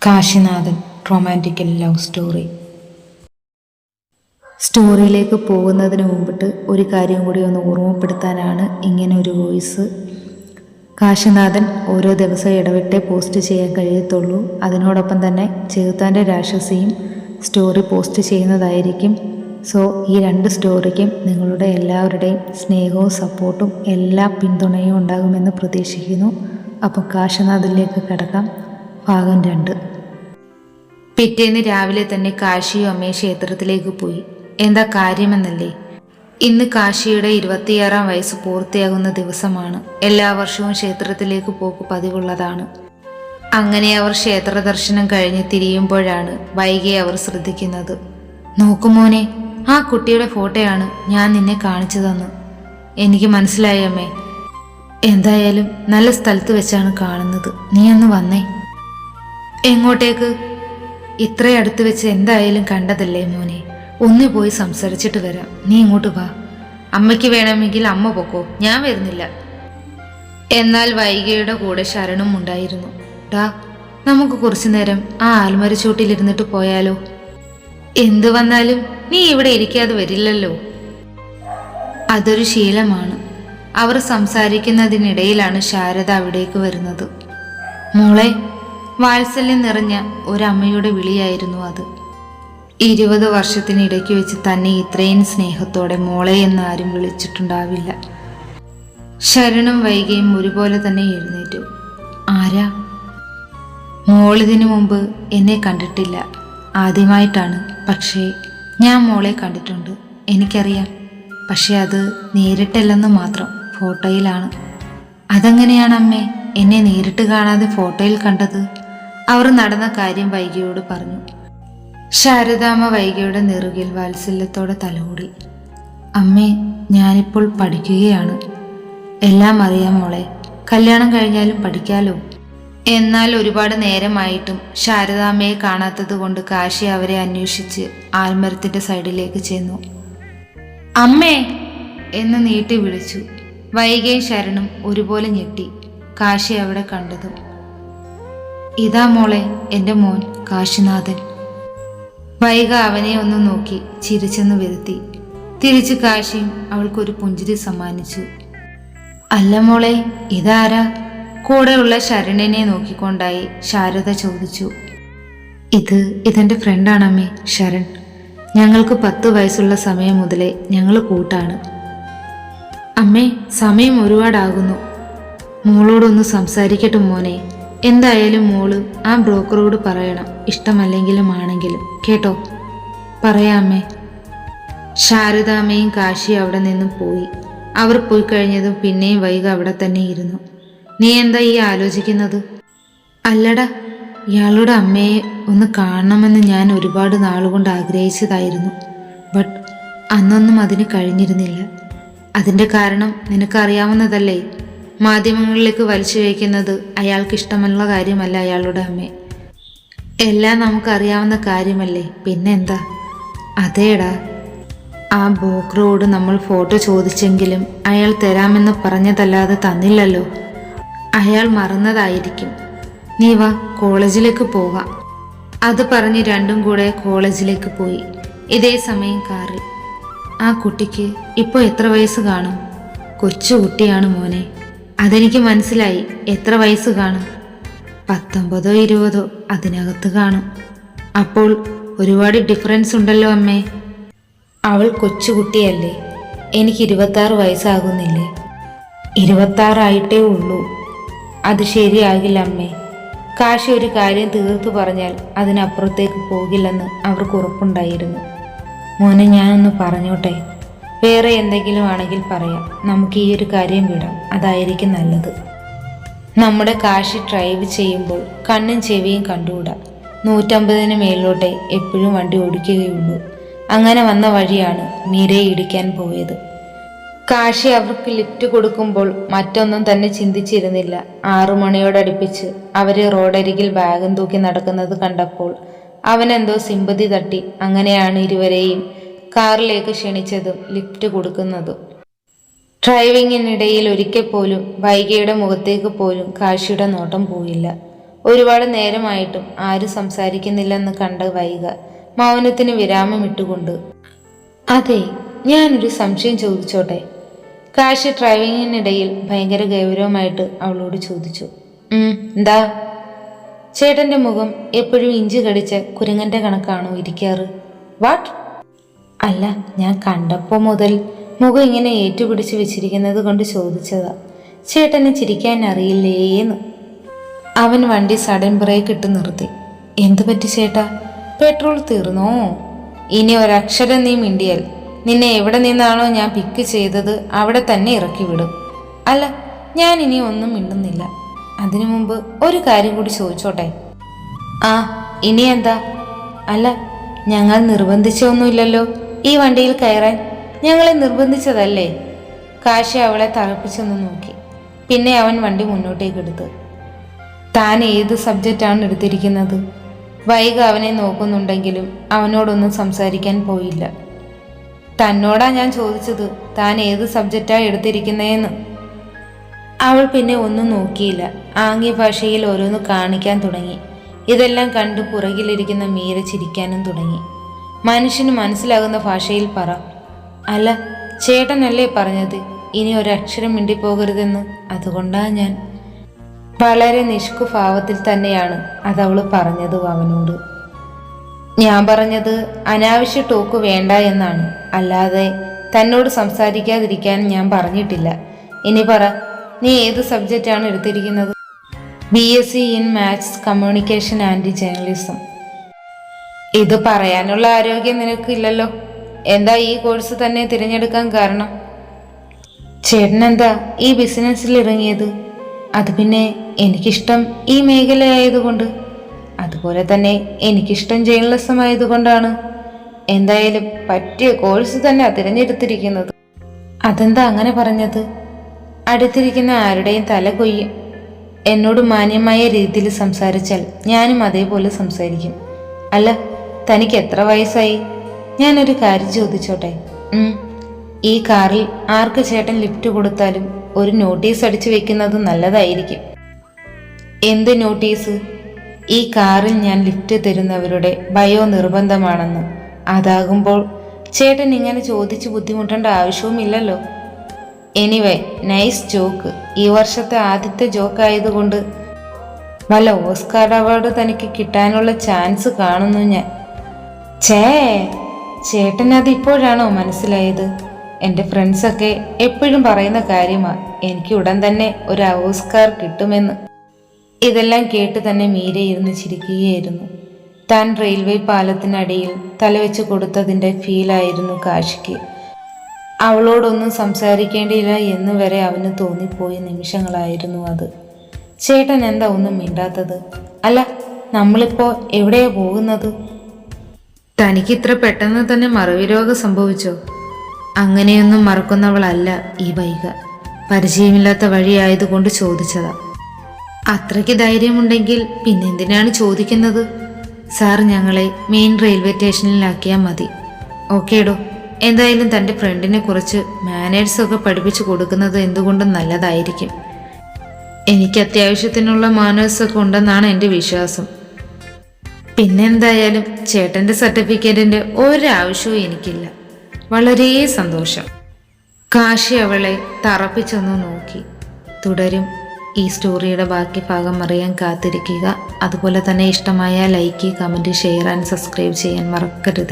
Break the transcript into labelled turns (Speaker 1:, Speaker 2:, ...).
Speaker 1: Kashinathan romantical love story സ്റ്റോറിയിലേക്ക് പോകുന്നതിന് മുമ്പിട്ട് ഒരു കാര്യം കൂടി ഒന്ന് ഓർമ്മപ്പെടുത്താനാണ് ഇങ്ങനെ ഒരു വോയിസ് കാശിനാഥൻ ഓരോ ദിവസം ഇടവിട്ടേ പോസ്റ്റ് ചെയ്യാൻ കഴിയത്തുള്ളൂ. അതിനോടൊപ്പം തന്നെ ചെറുത്താന്റെ രാക്ഷസിയും സ്റ്റോറി പോസ്റ്റ് ചെയ്യുന്നതായിരിക്കും. സോ ഈ രണ്ട് സ്റ്റോറിക്കും നിങ്ങളുടെ എല്ലാവരുടെയും സ്നേഹവും സപ്പോർട്ടും എല്ലാ പിന്തുണയും ഉണ്ടാകുമെന്ന് പ്രതീക്ഷിക്കുന്നു. അപ്പോൾ കാശിനാഥിലേക്ക് കടക്കാം. ഭാഗം രണ്ട്. പിറ്റേന്ന് രാവിലെ തന്നെ കാശിയും അമ്മയും ക്ഷേത്രത്തിലേക്ക് പോയി. എന്താ കാര്യമെന്നല്ലേ? ഇന്ന് കാശിയുടെ ഇരുപത്തിയാറാം വയസ്സ് പൂർത്തിയാകുന്ന ദിവസമാണ്. എല്ലാ വർഷവും ക്ഷേത്രത്തിലേക്ക് പോക്ക് പതിവുള്ളതാണ്. അങ്ങനെ അവർ ക്ഷേത്ര ദർശനം കഴിഞ്ഞ് തിരിയുമ്പോഴാണ് വൈകിയെ അവർ ശ്രദ്ധിക്കുന്നത്. നോക്കുമോനെ ആ കുട്ടിയുടെ ഫോട്ടോയാണ് ഞാൻ നിന്നെ കാണിച്ചു തന്നു എനിക്ക് മനസ്സിലായി അമ്മേ. എന്തായാലും നല്ല സ്ഥലത്ത് വെച്ചാണ് കാണുന്നത്. നീ ഒന്ന് വന്നേ. എങ്ങോട്ടേക്ക്? ഇത്ര അടുത്ത് വെച്ച് എന്തായാലും കണ്ടതല്ലേ മോനെ. ഒന്ന് പോയി സംസാരിച്ചിട്ട് വരാം. നീ ഇങ്ങോട്ട് വാ. അമ്മയ്ക്ക് വേണമെങ്കിൽ അമ്മ പൊക്കോ. ഞാൻ വരുന്നില്ല. എന്നാൽ വൈകിയുടെ കൂടെ ശരണും ഉണ്ടായിരുന്നു. ടാ നമുക്ക് കുറച്ചു നേരം ആ ആൽമരച്ചൂട്ടിലിരുന്നിട്ട് പോയാലോ? എന്തു വന്നാലും നീ ഇവിടെ ഇരിക്കാതെ വരില്ലല്ലോ. അതൊരു ശീലമാണ്. അവർ സംസാരിക്കുന്നതിനിടയിലാണ് ശാരദ അവിടേക്ക് വരുന്നത്. മോളെ വാത്സല്യം നിറഞ്ഞ ഒരമ്മയുടെ വിളിയായിരുന്നു അത്. ഇരുപത് വർഷത്തിനിടയ്ക്ക് വെച്ച് തന്നെ ഇത്രയും സ്നേഹത്തോടെ മോളെ എന്ന് ആരും വിളിച്ചിട്ടുണ്ടാവില്ല. ശരണും വൈകിയും ഒരുപോലെ തന്നെ എഴുന്നേറ്റു. ആരാ? മോളിതിനു മുമ്പ് എന്നെ കണ്ടിട്ടില്ല. ആദ്യമായിട്ടാണ്. പക്ഷേ ഞാൻ മോളെ കണ്ടിട്ടുണ്ട്. എനിക്കറിയാം. പക്ഷെ അത് നേരിട്ടല്ലെന്ന് മാത്രം ഫോട്ടോയിലാണ്. അതെങ്ങനെയാണ് അമ്മേ എന്നെ നേരിട്ട് കാണാതെ ഫോട്ടോയിൽ കണ്ടത്? അവർ നടന്ന കാര്യം വൈകിയോട് പറഞ്ഞു. ശാരദാമ്മ വൈകിയുടെ നെറുകിൽ വാത്സല്യത്തോടെ തലകൂടി അമ്മേ ഞാനിപ്പോൾ പഠിക്കുകയാണ്. എല്ലാം അറിയാം മോളെ. കല്യാണം കഴിഞ്ഞാലും പഠിക്കാലോ? എന്നാൽ ഒരുപാട് നേരമായിട്ടും ശാരദാമ്മയെ കാണാത്തത് കൊണ്ട് കാശി അവരെ അന്വേഷിച്ച് ആൽമരത്തിന്റെ സൈഡിലേക്ക് ചെന്നു. അമ്മേ! എന്ന് നീട്ടി വിളിച്ചു. വൈകിയും ശരണും ഒരുപോലെ ഞെട്ടി. കാശി അവിടെ കണ്ടതും ഇതാ മോളെ എന്റെ മോൻ കാശിനാഥൻ. വൈക അവനെ ഒന്ന് നോക്കി ചിരിച്ചെന്ന് വരുത്തി. തിരിച്ച് കാശിയും അവൾക്കൊരു പുഞ്ചിരി സമ്മാനിച്ചു. അല്ല മോളെ ഇതാരാ? കൂടെയുള്ള ശരണിനെ നോക്കിക്കൊണ്ടായി ശാരദ ചോദിച്ചു. ഇത് ഇതെന്റെ ഫ്രണ്ടാണമ്മേ ശരൺ. ഞങ്ങൾക്ക് പത്ത് വയസ്സുള്ള സമയം മുതലേ ഞങ്ങൾ കൂട്ടാണ്. അമ്മേ സമയം ഒരുപാടാകുന്നു. മോളോടൊന്ന് സംസാരിക്കട്ടെ മോനെ. എന്തായാലും മോൾ ആ ബ്രോക്കറോട് പറയണം. ഇഷ്ടമല്ലെങ്കിലും ആണെങ്കിലും കേട്ടോ പറയാമേ ശാരദാമ്മയും കാശി അവിടെ നിന്നും പോയി. അവർ പോയി കഴിഞ്ഞതും പിന്നെയും വൈക അവിടെ തന്നെ ഇരുന്നു. നീ എന്താ ഈ ആലോചിക്കുന്നത്? അല്ലടാ ഇയാളുടെ അമ്മയെ ഒന്ന് കാണണമെന്ന് ഞാൻ ഒരുപാട് നാളുകൊണ്ട് ആഗ്രഹിച്ചതായിരുന്നു. ബട്ട് അന്നൊന്നും അതിന് കഴിഞ്ഞിരുന്നില്ല. അതിന്റെ കാരണം നിനക്കറിയാവുന്നതല്ലേ? മാധ്യമങ്ങളിലേക്ക് വലിച്ചു വയ്ക്കുന്നത് അയാൾക്ക് ഇഷ്ടമുള്ള കാര്യമല്ല അയാളുടെ അമ്മ. എല്ലാം നമുക്കറിയാവുന്ന കാര്യമല്ലേ? പിന്നെന്താ? അതേടാ. ആ ബോക്കറോട് നമ്മൾ ഫോട്ടോ ചോദിച്ചെങ്കിലും അയാൾ തരാമെന്ന് പറഞ്ഞതല്ലാതെ തന്നില്ലല്ലോ. അയാൾ മറന്നതായിരിക്കും. നീ വാ കോളേജിലേക്ക് പോകാം. അത് പറഞ്ഞ് രണ്ടും കൂടെ കോളേജിലേക്ക് പോയി. ഇതേ സമയം കാറി ആ കുട്ടിക്ക് ഇപ്പോൾ എത്ര വയസ്സ് കാണും? കൊച്ചു കുട്ടിയാണ് മോനെ. അതെനിക്ക് മനസ്സിലായി. എത്ര വയസ്സ് കാണും? പത്തൊമ്പതോ ഇരുപതോ അതിനകത്ത് കാണും. അപ്പോൾ ഒരുപാട് ഡിഫറൻസ് ഉണ്ടല്ലോ അമ്മേ. അവൾ കൊച്ചുകുട്ടിയല്ലേ എനിക്ക് ഇരുപത്താറ് വയസ്സാകുന്നില്ലേ. ഇരുപത്താറായിട്ടേ ഉള്ളൂ. അത് ശരിയാകില്ല അമ്മേ. കാശി ഒരു കാര്യം തീർത്തു പറഞ്ഞാൽ അതിനപ്പുറത്തേക്ക് പോകില്ലെന്ന് അവർക്ക് ഉറപ്പുണ്ടായിരുന്നു. മോനെ ഞാനൊന്ന് പറഞ്ഞോട്ടെ. വേറെ എന്തെങ്കിലും ആണെങ്കിൽ പറയാം. നമുക്ക് ഈ ഒരു കാര്യം വിടാം. അതായിരിക്കും നല്ലത്. നമ്മുടെ കാശി ഡ്രൈവ് ചെയ്യുമ്പോൾ കണ്ണും ചെവിയും കണ്ടുകൂടാ. നൂറ്റമ്പതിന് മേലോട്ടെ എപ്പോഴും വണ്ടി ഓടിക്കുകയുള്ളൂ. അങ്ങനെ വന്ന വഴിയാണ് മീരയെ ഇടിക്കാൻ പോയത്. കാശി അവർക്ക് ലിഫ്റ്റ് കൊടുക്കുമ്പോൾ മറ്റൊന്നും തന്നെ ചിന്തിച്ചിരുന്നില്ല. ആറു മണിയോടടുപ്പിച്ച് അവരെ റോഡരികിൽ ബാഗും തൂക്കി നടക്കുന്നത് കണ്ടപ്പോൾ അവനെന്തോ സിമ്പതി തട്ടി. അങ്ങനെയാണ് ഇരുവരെയും കാറിലേക്ക് ക്ഷണിച്ചതും ലിഫ്റ്റ് കൊടുക്കുന്നതും. ഡ്രൈവിങ്ങിനിടയിൽ ഒരിക്കൽ പോലും വൈകിയുടെ മുഖത്തേക്ക് പോലും കാശിയുടെ നോട്ടം പോയില്ല. ഒരുപാട് നേരമായിട്ടും ആരും സംസാരിക്കുന്നില്ലെന്ന് കണ്ട വൈക മൗനത്തിന് വിരാമം ഇട്ടുകൊണ്ട് അതെ ഞാനൊരു സംശയം ചോദിച്ചോട്ടെ? കാശി ഡ്രൈവിങ്ങിനിടയിൽ ഭയങ്കര ഗൗരവമായിട്ട് അവളോട് ചോദിച്ചു. എന്താ? ചേട്ടന്റെ മുഖം എപ്പോഴും ഇഞ്ചി കടിച്ച കുരങ്ങന്റെ കണക്കാണോ ഇരിക്കാറ്? വാട്ട്? അല്ല ഞാൻ കണ്ടപ്പോൾ മുതൽ മുഖം ഇങ്ങനെ ഏറ്റുപിടിച്ച് വെച്ചിരിക്കുന്നത് കൊണ്ട് ചോദിച്ചതാ. ചേട്ടന് ചിരിക്കാൻ അറിയില്ലേന്ന്. അവൻ വണ്ടി സഡൻ ബ്രേക്ക് ഇട്ട് നിർത്തി. എന്തു പറ്റി ചേട്ടാ? പെട്രോൾ തീർന്നോ? ഇനി ഒരക്ഷരം നീ മിണ്ടിയാൽ നിന്നെ എവിടെ നിന്നാണോ ഞാൻ പിക്ക് ചെയ്തത് അവിടെ തന്നെ ഇറക്കി വിടും. അല്ല ഞാൻ ഇനി ഒന്നും മിണ്ടുന്നില്ല. അതിനു മുമ്പ് ഒരു കാര്യം കൂടി ചോദിച്ചോട്ടെ? ആ ഇനി എന്താ? അല്ല ഞങ്ങൾ നിർബന്ധിച്ചൊന്നുമില്ലല്ലോ. ഈ വണ്ടിയിൽ കയറാൻ ഞങ്ങളെ നിർബന്ധിച്ചതല്ലേ? കാശി അവളെ തറപ്പിച്ചൊന്ന് നോക്കി. പിന്നെ അവൻ വണ്ടി മുന്നോട്ടേക്ക് എടുത്തു. താൻ ഏത് സബ്ജക്റ്റാണ് എടുത്തിരിക്കുന്നത്? വൈക അവനെ നോക്കുന്നുണ്ടെങ്കിലും അവനോടൊന്നും സംസാരിക്കാൻ പോയില്ല. തന്നോടാ ഞാൻ ചോദിച്ചത് താൻ ഏത് സബ്ജക്റ്റാണ് എടുത്തിരിക്കുന്നതെന്ന് അവൾ പിന്നെ ഒന്നും നോക്കിയില്ല. ആംഗ്യ ഭാഷയിൽ ഓരോന്ന് കാണിക്കാൻ തുടങ്ങി. ഇതെല്ലാം കണ്ട് പുറകിലിരിക്കുന്ന മീര ചിരിക്കാനും തുടങ്ങി. മനുഷ്യന് മനസ്സിലാകുന്ന ഭാഷയിൽ പറ. അല്ല ചേട്ടനല്ലേ പറഞ്ഞത്? ഇനി ഒരക്ഷരം മിണ്ടിപ്പോകരുതെന്ന്. അതുകൊണ്ടാ ഞാൻ. വളരെ നിഷ്കുഭാവത്തിൽ തന്നെയാണ് അതവൾ പറഞ്ഞത് അവനോട്. ഞാൻ പറഞ്ഞത് അനാവശ്യ ടോക്ക് വേണ്ട എന്നാണ്. അല്ലാതെ തന്നോട് സംസാരിക്കാതിരിക്കാൻ ഞാൻ പറഞ്ഞിട്ടില്ല. ഇനി പറ നീ ഏത് സബ്ജക്റ്റാണ് എടുത്തിരിക്കുന്നത്? B S C in maths communication and journalism ഇത് പറയാനുള്ള ആരോഗ്യം നിനക്കില്ലല്ലോ. എന്താ ഈ കോഴ്സ് തന്നെ തിരഞ്ഞെടുക്കാൻ കാരണം? ചേട്ടൻ എന്താ ഈ ബിസിനസ്സിൽ ഇറങ്ങിയത്? അത് പിന്നെ എനിക്കിഷ്ടം ഈ മേഖലയായതുകൊണ്ട്. അതുപോലെ തന്നെ എനിക്കിഷ്ടം ജേണലിസമായതുകൊണ്ടാണ്. എന്തായാലും പറ്റിയ കോഴ്സ് തന്നെ തിരഞ്ഞെടുത്തിരിക്കുന്നത്. അതെന്താ അങ്ങനെ പറഞ്ഞത്? അടുത്തിരിക്കുന്ന ആരുടെയും തല കൊയ്യും. എന്നോട് മാന്യമായ രീതിയിൽ സംസാരിച്ചാൽ ഞാനും അതേപോലെ സംസാരിക്കും. അല്ല തനിക്ക് എത്ര വയസ്സായി? ഞാനൊരു കാര്യം ചോദിച്ചോട്ടെ. ഈ കാറിൽ ആർക്ക് ചേട്ടൻ ലിഫ്റ്റ് കൊടുത്താലും ഒരു നോട്ടീസ് അടിച്ചു വെക്കുന്നത് നല്ലതായിരിക്കും. എന്ത് നോട്ടീസ്? ഈ കാറിൽ ഞാൻ ലിഫ്റ്റ് തരുന്നവരുടെ ബയോ നിർബന്ധമാണെന്ന് അതാകുമ്പോൾ ചേട്ടൻ ഇങ്ങനെ ചോദിച്ച് ബുദ്ധിമുട്ടേണ്ട ആവശ്യവുമില്ലല്ലോ. എനിവേ നൈസ് ജോക്ക് ഈ വർഷത്തെ ആദ്യത്തെ ജോക്ക് ആയതുകൊണ്ട് വല്ല ഓസ്കാർ അവാർഡ് തനിക്ക് കിട്ടാനുള്ള ചാൻസ് കാണുന്നു ഞാൻ. ഛേ ചേട്ടൻ അത് ഇപ്പോഴാണോ മനസ്സിലായത്? എന്റെ ഫ്രണ്ട്സൊക്കെ എപ്പോഴും പറയുന്ന കാര്യമാ എനിക്ക് ഉടൻ തന്നെ ഒരു ഓസ്കാർ കിട്ടുമെന്ന്. ഇതെല്ലാം കേട്ട് തന്നെ മീര ഇരുന്ന് ചിരിക്കുകയായിരുന്നു. താൻ റെയിൽവേ പാലത്തിനടിയിൽ തലവെച്ച് കൊടുത്തതിന്റെ ഫീലായിരുന്നു കാശിക്ക്. അവളോടൊന്നും സംസാരിക്കേണ്ടിയില്ല എന്ന് വരെ അവന് തോന്നിപ്പോയ നിമിഷങ്ങളായിരുന്നു അത്. ചേട്ടൻ എന്താ ഒന്നും മിണ്ടാത്തത്? അല്ല നമ്മളിപ്പോൾ എവിടെയാണ് പോകുന്നത്? തനിക്ക് ഇത്ര പെട്ടെന്ന് തന്നെ മറവി രോഗം സംഭവിച്ചോ? അങ്ങനെയൊന്നും മറക്കുന്നവളല്ല ഈ വൈക പരിചയമില്ലാത്ത വഴിയായതുകൊണ്ട് ചോദിച്ചതാ. അത്രയ്ക്ക് ധൈര്യമുണ്ടെങ്കിൽ പിന്നെന്തിനാണ് ചോദിക്കുന്നത്? സാർ ഞങ്ങളെ മെയിൻ റെയിൽവേ സ്റ്റേഷനിലാക്കിയാൽ മതി. ഓക്കേടോ. എന്തായാലും തന്റെ ഫ്രണ്ടിനെ കുറിച്ച് മാനേഴ്സൊക്കെ പഠിപ്പിച്ചു കൊടുക്കുന്നത് എന്തുകൊണ്ടും നല്ലതായിരിക്കും. എനിക്ക് അത്യാവശ്യത്തിനുള്ള മാനേഴ്സൊക്കെ ഉണ്ടെന്നാണ് എന്റെ വിശ്വാസം. പിന്നെന്തായാലും ചേട്ടന്റെ സർട്ടിഫിക്കറ്റിന്റെ ഒരാവശ്യവും എനിക്കില്ല. വളരെ സന്തോഷം. കാശി അവളെ തറപ്പിച്ചൊന്ന് നോക്കി. തുടരും. ഈ സ്റ്റോറിയുടെ ബാക്കി ഭാഗം അറിയാൻ കാത്തിരിക്കുക. അതുപോലെ തന്നെ ഇഷ്ടമായ like comment share and subscribe ചെയ്യാൻ മറക്കരുത്.